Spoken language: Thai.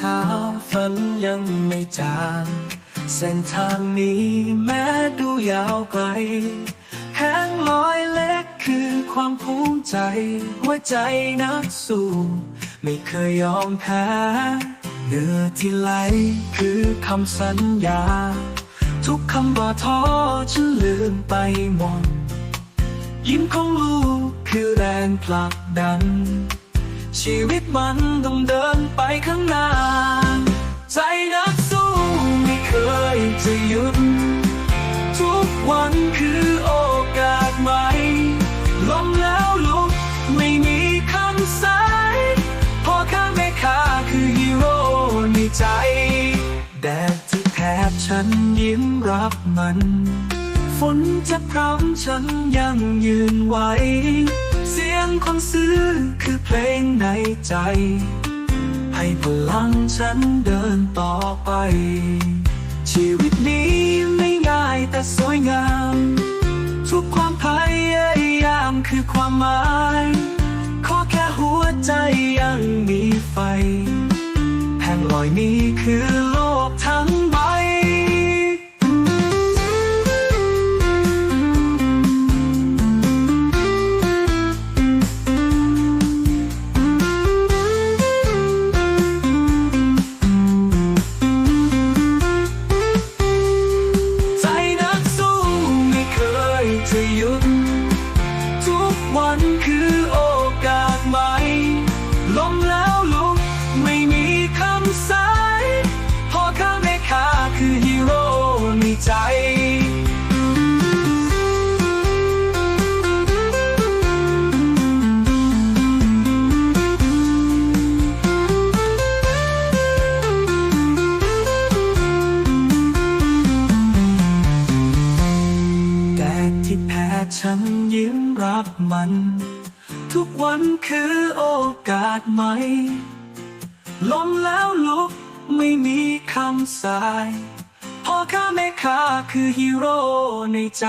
เช้าฝันยังไม่จางเส้นทางนี้แม้ดูยาวไกลแห้งลอยเล็กคือความภูมิใจหัวใจนักสู้ไม่เคยยอมแพ้เนื้อที่ไหลคือคำสัญญา ทุกคำว่าท้อฉันลืมไปหมดยิ้มของลูกคือแรงผลักดัน ชีวิตมันโด หยุด ทุกวันคือโอกาสใหม่ล้มแล้วลุกไม่มีคำสายพ่อข้าแม่ค้าคือฮีโร่ในใจ แดดที่แทบฉันยิ้มรับมันฝนจะพร้ำฉันยังยืนไหวเสียงคนซื้อคือเพลงในใจ ให้พลังฉันเดินต่อไป ชีวิตนี้ไม่ง่ายแต่สวยงาม ทุกความพยายามคือความหมาย ขอแค่หัวใจยังมีไฟแห่งลอยนี้คือ วันคือโอ ฉันยิ้มรับมัน ทุกวันคือโอกาสใหม่ล้มแล้วลุกไม่มีคำสายพ่อข้าแม่ข้าคือฮีโร่ในใจ